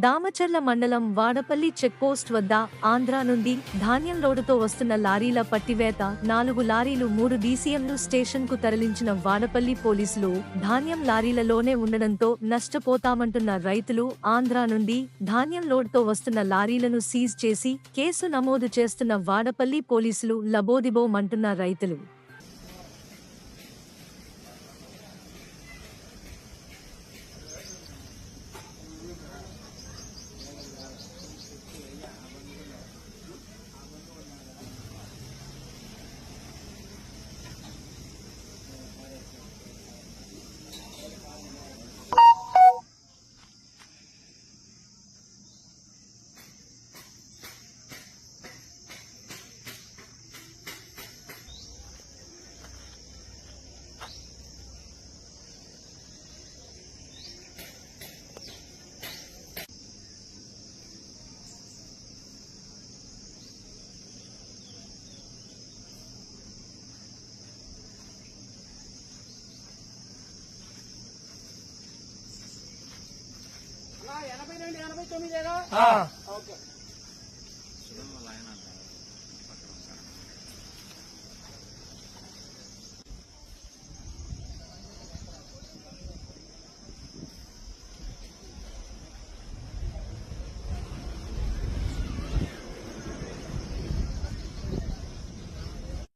దామచర్ల మండలం వాడపల్లి చెక్పోస్ట్ వద్ద ఆంధ్ర నుండి ధాన్యం లోడుతో వస్తున్న లారీల పట్టివేత నాలుగు లారీలు మూడు డీసీఎంలు స్టేషన్కు తరలించిన వాడపల్లి పోలీసులు ధాన్యం లారీలలోనే ఉండడంతో నష్టపోతామంటున్న రైతులు ఆంధ్ర నుండి ధాన్యం లోడ్తో వస్తున్న లారీలను సీజ్ చేసి కేసు నమోదు చేస్తున్న వాడపల్లి పోలీసులు లబోదిబోమంటున్న రైతులు. ఎనభై తొమ్మిదేగా ఓకే.